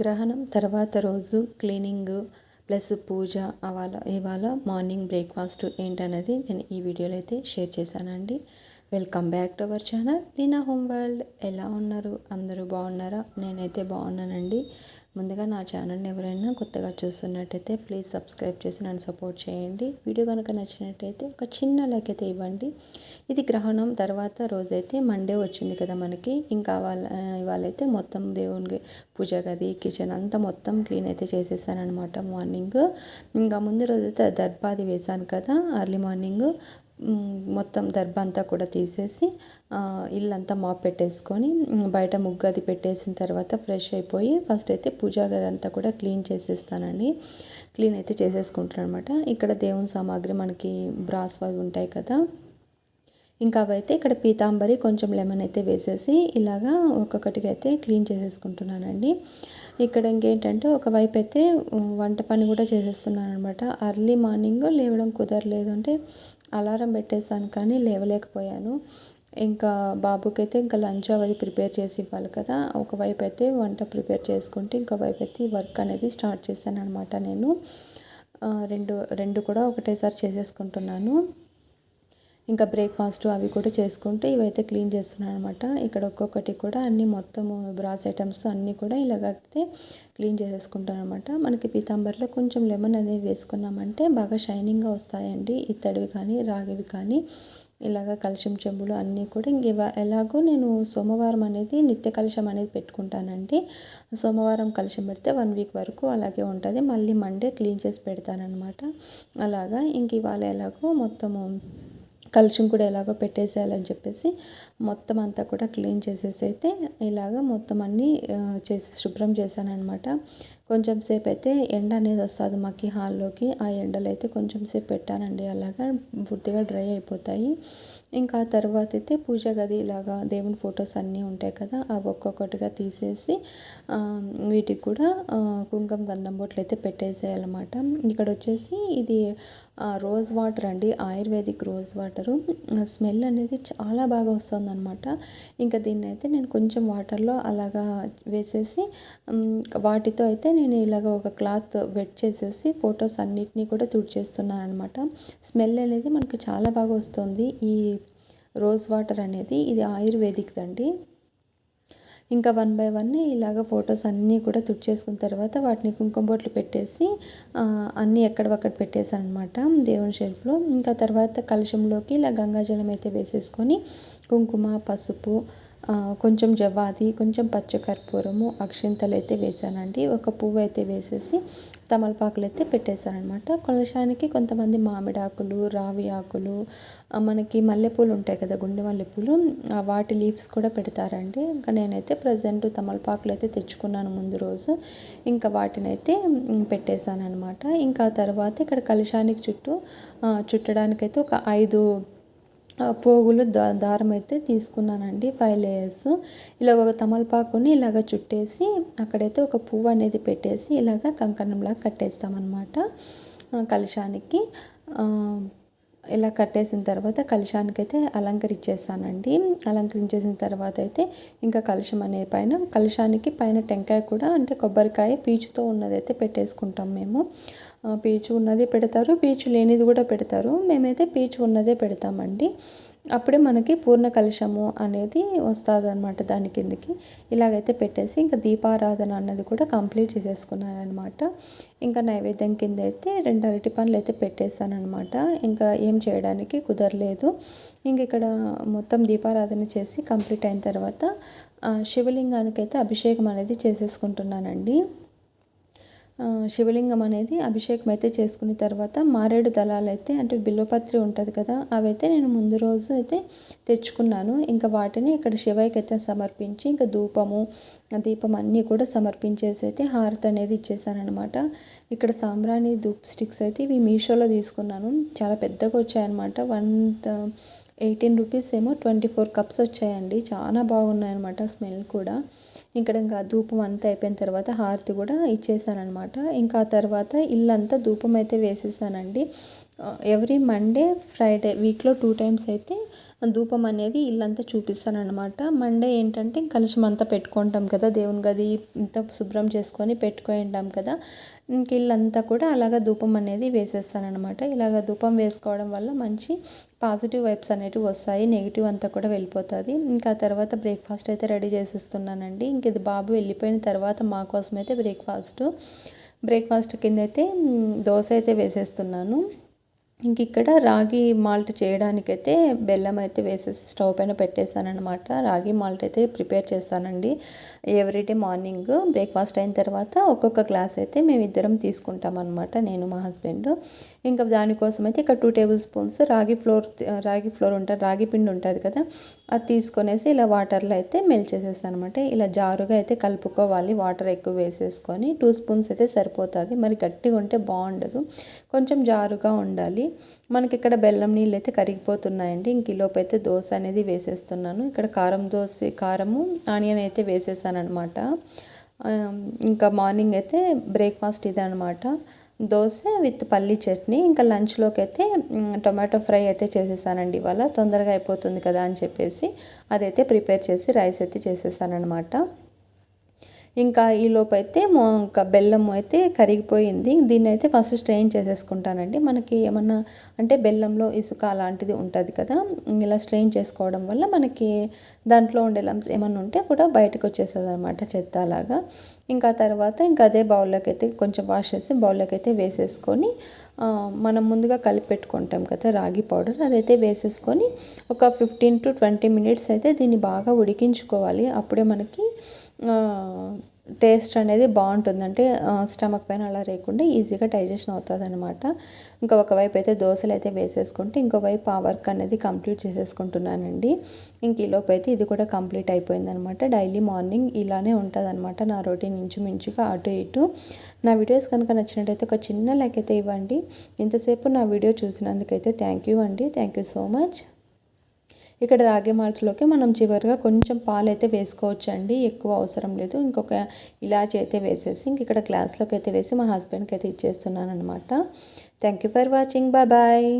గ్రహణం తర్వాత రోజు క్లీనింగ్ ప్లస్ పూజ అవాల ఇవాళ మార్నింగ్ బ్రేక్ఫాస్ట్ ఏంటనేది నేను ఈ వీడియోలో అయితే షేర్ చేశానండి. Welcome back to our channel. నేను హోమ్ వరల్డ్. ఎలా ఉన్నారు? అందరూ బాగున్నారా? నేనైతే బాగున్నానండి. ముందుగా నా ఛానల్ని ఎవరైనా కొత్తగా చూస్తున్నట్టయితే ప్లీజ్ సబ్స్క్రైబ్ చేసి నన్ను సపోర్ట్ చేయండి. వీడియో కనుక నచ్చినట్టయితే ఒక చిన్న లైక్ అయితే ఇవ్వండి. ఇది గ్రహణం తర్వాత రోజైతే మండే వచ్చింది కదా మనకి. ఇంకా వాళ్ళ ఇవాళైతే మొత్తం దేవునికి పూజ గది కిచెన్ అంతా మొత్తం క్లీన్ అయితే చేసేసానమాట మార్నింగ్ ఇంకా ముందు రోజైతే దర్బాది వేశాను కదా అర్లీ మార్నింగ్ మొత్తం దర్భ అంతా కూడా తీసేసి ఇల్లంతా మాప్ పెట్టేసుకొని బయట ముగ్గు అది పెట్టేసిన తర్వాత ఫ్రెష్ అయిపోయి ఫస్ట్ అయితే పూజా గది అంతా కూడా క్లీన్ చేసేస్తానండి. క్లీన్ అయితే చేసేసుకుంటాను అనమాట ఇక్కడ దేవుని సామాగ్రి మనకి బ్రాస్ అవి ఉంటాయి కదా ఇంకా అవైతే ఇక్కడ పీతాంబరి కొంచెం లెమన్ అయితే వేసేసి ఇలాగా ఒక్కొక్కటిగా అయితే క్లీన్ చేసేసుకుంటున్నానండి. ఇక్కడ ఇంకేంటంటే ఒకవైపు అయితే వంట పని కూడా చేసేస్తున్నాను అనమాట అర్లీ మార్నింగ్ లేవడం కుదరలేదు అంటే అలారం పెట్టేశాను కానీ లేవలేకపోయాను. ఇంకా బాబుకైతే ఇంకా లంచ్ అవది ప్రిపేర్ చేసి ఇవ్వాలి కదా. ఒకవైపు అయితే వంట ప్రిపేర్ చేసుకుంటే ఇంకోవైపు అయితే వర్క్ అనేది స్టార్ట్ చేశాను అనమాట నేను రెండు రెండు కూడా ఒకటేసారి చేసేసుకుంటున్నాను. ఇంకా బ్రేక్ఫాస్ట్ అవి కూడా చేసుకుంటే ఇవైతే క్లీన్ చేస్తున్నాను అనమాట ఇక్కడ ఒక్కొక్కటి కూడా అన్నీ మొత్తం బ్రాస్ ఐటమ్స్ అన్నీ కూడా ఇలాగైతే క్లీన్ చేసేసుకుంటాను అనమాట మనకి పీతాంబర్లో కొంచెం లెమన్ అనేది వేసుకున్నామంటే బాగా షైనింగ్గా వస్తాయండి. ఇత్తడివి కానీ రాగివి కానీ ఇలాగ కలుషం చెంబులు అన్నీ కూడా ఇంక ఎలాగో నేను సోమవారం అనేది నిత్య కలుషం అనేది పెట్టుకుంటానండి. సోమవారం కలుషం పెడితే వన్ వీక్ వరకు అలాగే ఉంటుంది. మళ్ళీ మండే క్లీన్ చేసి పెడతానమాట అలాగా ఇంక ఇవాళ ఎలాగో మొత్తము కలుషం కూడా ఎలాగో పెట్టేసేయాలని చెప్పేసి మొత్తం అంతా కూడా క్లీన్ చేసేసి అయితే ఇలాగ మొత్తం అన్నీ చేసి శుభ్రం చేశానమాట కొంచెం సేపు అయితే ఎండ అనేది వస్తుంది మాకు హాల్లోకి. ఆ ఎండలు అయితే కొంచెం సేపు పెట్టానండి. అలాగా పూర్తిగా డ్రై అయిపోతాయి. ఇంకా తర్వాత అయితే పూజ గది ఇలాగా దేవుని ఫొటోస్ అన్నీ ఉంటాయి కదా అవి ఒక్కొక్కటిగా తీసేసి వీటికి కూడా కుంకుమ గంధం బొట్లు అయితే పెట్టేసేయాలన్నమాట. ఇక్కడ వచ్చేసి ఇది రోజ్ వాటర్ అండి ఆయుర్వేదిక్ రోజ్ వాటరు స్మెల్ అనేది చాలా బాగా వస్తుంది అనమాట ఇంకా దీన్ని అయితే నేను కొంచెం వాటర్లో అలాగా వేసేసి వాటితో అయితే నేను ఇలాగ ఒక క్లాత్ వెట్ చేసేసి ఫొటోస్ అన్నిటినీ కూడా తుడిచేస్తున్నాను అనమాట స్మెల్ అనేది మనకు చాలా బాగా వస్తుంది. ఈ రోజ్ వాటర్ అనేది ఇది ఆయుర్వేదిక్ అండి ఇంకా వన్ బై వన్ ఇలాగ ఫొటోస్ అన్నీ కూడా తుడిచేసుకున్న తర్వాత వాటిని కుంకుమ బొట్లు పెట్టేసి అన్నీ ఎక్కడవక్కడ పెట్టేశాను అనమాట దేవుని షెల్ఫ్లో. ఇంకా తర్వాత కలుషంలోకి ఇలా గంగాజలం అయితే వేసేసుకొని కుంకుమ పసుపు కొంచెం జవాది కొంచెం పచ్చకర్పూరము అక్షింతలు అయితే వేసానండి ఒక పువ్వు అయితే వేసేసి తమలపాకులు అయితే పెట్టేశారనమాట కలశానికి కొంతమంది మామిడి ఆకులు రావి ఆకులు మనకి మల్లెపూలు ఉంటాయి కదా గుండె మల్లెపూలు వాటి లీవ్స్ కూడా పెడతారండి. ఇంకా నేనైతే ప్రజెంట్ తమలపాకులు అయితే తెచ్చుకున్నాను ముందు రోజు. ఇంకా వాటినైతే పెట్టేశాను అనమాట ఇంకా తర్వాత ఇక్కడ కలశానికి చుట్టూ చుట్టడానికైతే ఒక ఐదు పోగులు దా దారం అయితే తీసుకున్నానండి ఫైవ్ లేయర్స్. ఇలా ఒక తమలపాకుని ఇలాగ చుట్టేసి అక్కడైతే ఒక పువ్వు అనేది పెట్టేసి ఇలాగ కంకణంలాగా కట్టేస్తామన్నమాట కలశానికి. ఇలా కట్టేసిన తర్వాత కలశానికి అయితే అలంకరించేసానండి అలంకరించేసిన తర్వాత అయితే ఇంకా కలశం అనే పైన కలశానికి పైన టెంకాయ కూడా అంటే కొబ్బరికాయ పీచుతో ఉన్నదైతే పెట్టేసుకుంటాం మేము. పీచు ఉన్నది పెడతారు. పీచు లేనిది కూడా పెడతారు. మేమైతే పీచు ఉన్నదే పెడతామండి. అప్పుడే మనకి పూర్ణ కలశము అనేది వస్తుంది అనమాట దాని కిందకి. ఇలాగైతే పెట్టేసి ఇంకా దీపారాధన అన్నది కూడా కంప్లీట్ చేసేసుకున్నాను అనమాట ఇంకా నైవేద్యం కింద అయితే రెండు అరటి పనులు అయితే పెట్టేశాను అనమాట ఇంకా ఏం చేయడానికి కుదరలేదు. ఇంక ఇక్కడ మొత్తం దీపారాధన చేసి కంప్లీట్ అయిన తర్వాత శివలింగానికి అయితే అభిషేకం అనేది చేసేసుకుంటున్నానండి. శివలింగం అనేది అభిషేకం అయితే చేసుకున్న తర్వాత మారేడు దళాలు అయితే అంటే బిల్వపత్రి ఉంటుంది కదా అవైతే నేను ముందు రోజు అయితే తెచ్చుకున్నాను. ఇంకా వాటిని ఇక్కడ శివయ్యకి అయితే సమర్పించి ఇంకా ధూపము దీపం అన్నీ కూడా సమర్పించేసి అయితే హారతి అనేది ఇచ్చేసానమాట ఇక్కడ సాంబ్రాణి ధూప్ స్టిక్స్ అయితే ఇవి మీషోలో తీసుకున్నాను. చాలా పెద్దగా వచ్చాయన్నమాట. వన్ ఎయిటీన్ రూపీస్ ఏమో ట్వంటీ ఫోర్ కప్స్ వచ్చాయండి. చాలా బాగున్నాయి అనమాట స్మెల్ కూడా. ఇక్కడ ఇంకా ధూపం అంతా అయిపోయిన తర్వాత హారతి కూడా ఇచ్చేసానమాట ఇంకా ఆ తర్వాత ఇల్లంతా ధూపం అయితే వేసేసానండి. ఎవ్రీ మండే ఫ్రైడే వీక్లో టూ టైమ్స్ అయితే ధూపం అనేది ఇల్లంతా చూపిస్తానమాట మండే ఏంటంటే కలుషం అంతా పెట్టుకుంటాం కదా దేవుని గది ఇంత శుభ్రం చేసుకొని పెట్టుకొని ఉంటాం కదా ఇంక ఇల్లంతా కూడా అలాగ ధూపం అనేది వేసేస్తానమాట ఇలాగ ధూపం వేసుకోవడం వల్ల మంచి పాజిటివ్ వైబ్స్ అనేటివి వస్తాయి నెగిటివ్ అంతా కూడా వెళ్ళిపోతుంది. ఇంకా తర్వాత బ్రేక్ఫాస్ట్ అయితే రెడీ చేసేస్తున్నానండి. ఇంక ఇది బాబు వెళ్ళిపోయిన తర్వాత మా కోసం అయితే బ్రేక్ఫాస్ట్ బ్రేక్ఫాస్ట్ కింద అయితే దోశ అయితే వేసేస్తున్నాను. ఇంక ఇక్కడ రాగి మాల్ట్ చేయడానికైతే బెల్లం అయితే వేసేసి స్టవ్ పైన పెట్టేశానమాట రాగి మాల్ట్ అయితే ప్రిపేర్ చేస్తానండి ఎవ్రీడే మార్నింగ్ బ్రేక్ఫాస్ట్ అయిన తర్వాత ఒక్కొక్క గ్లాస్ అయితే మేమిద్దరం ఇద్దరం అనమాట నేను మా హస్బెండ్. ఇంకా దానికోసం అయితే ఇక్కడ two tablespoons ragi flour ragi flour ఉంటుంది రాగి పిండి ఉంటుంది కదా అది తీసుకొనేసి ఇలా వాటర్లో అయితే మెల్ట్ చేసేసాను అనమాట ఇలా జారుగా అయితే కలుపుకోవాలి వాటర్ ఎక్కువ వేసేసుకొని. టూ స్పూన్స్ అయితే సరిపోతుంది మరి గట్టిగా ఉంటే బాగుండదు. కొంచెం జారుగా ఉండాలి. మనకి ఇక్కడ బెల్లం నీళ్ళు అయితే కరిగిపోతున్నాయండి. ఇంక ఈలోపు అయితే దోశ అనేది వేసేస్తున్నాను. ఇక్కడ కారం దోశ కారము ఆనియన్ అయితే వేసేసాను అనమాట ఇంకా మార్నింగ్ అయితే బ్రేక్ఫాస్ట్ ఇది అనమాట దోశ విత్ పల్లీ చట్నీ ఇంకా లంచ్లోకి అయితే టొమాటో ఫ్రై అయితే చేసేసానండి ఇవాళ. తొందరగా అయిపోతుంది కదా అని చెప్పేసి అదైతే ప్రిపేర్ చేసి రైస్ అయితే చేసేసానమాట ఇంకా ఈ అయితే ఇంకా బెల్లం అయితే కరిగిపోయింది. దీన్ని అయితే ఫస్ట్ స్ట్రెయిన్ చేసేసుకుంటానండి. మనకి ఏమన్నా అంటే బెల్లంలో ఇసుక అలాంటిది ఉంటుంది కదా ఇలా స్ట్రెయిన్ చేసుకోవడం వల్ల మనకి దాంట్లో ఉండే లంప్స్ ఏమన్నా ఉంటే కూడా బయటకు వచ్చేస్తుంది అనమాట చెత్త అలాగా ఇంకా తర్వాత ఇంకా అదే బౌల్లోకి అయితే కొంచెం వాష్ చేసి బౌల్లోకి అయితే వేసేసుకొని మనం ముందుగా కలిపి పెట్టుకుంటాం కదా రాగి పౌడర్ అదైతే వేసేసుకొని ఒక ఫిఫ్టీన్ టు ట్వంటీ మినిట్స్ అయితే దీన్ని బాగా ఉడికించుకోవాలి. అప్పుడే మనకి టేస్ట్ అనేది బాగుంటుంది. అంటే స్టమక్ పైన అలా లేకుండా ఈజీగా డైజెషన్ అవుతుంది అనమాట ఇంకా ఒకవైపు అయితే దోశలు అయితే వేసేసుకుంటే ఇంకోవైపు ఆ వర్క్ అనేది కంప్లీట్ చేసేసుకుంటున్నానండి. ఇంక ఈలోపు అయితే ఇది కూడా కంప్లీట్ అయిపోయిందనమాట డైలీ మార్నింగ్ ఇలానే ఉంటుంది అనమాట నా రొటీన్ ఇంచుమించుగా అటు ఇటు. నా వీడియోస్ కనుక నచ్చినట్టయితే ఒక చిన్న లైక్ అయితే ఇవ్వండి. ఇంతసేపు నా వీడియో చూసినందుకైతే థ్యాంక్ యూ అండి. Thank you so much. ఇక్కడ రాగి మాల్ట్లోకి మనం చివరిగా కొంచెం పాలు అయితే వేసుకోవచ్చు అండి ఎక్కువ అవసరం లేదు. ఇంకొక ఇలాచి అయితే వేసేసి ఇంక ఇక్కడ గ్లాస్లోకి అయితే వేసి మా హస్బెండ్కి అయితే ఇచ్చేస్తున్నాను అనమాట thank you for watching. Bye bye.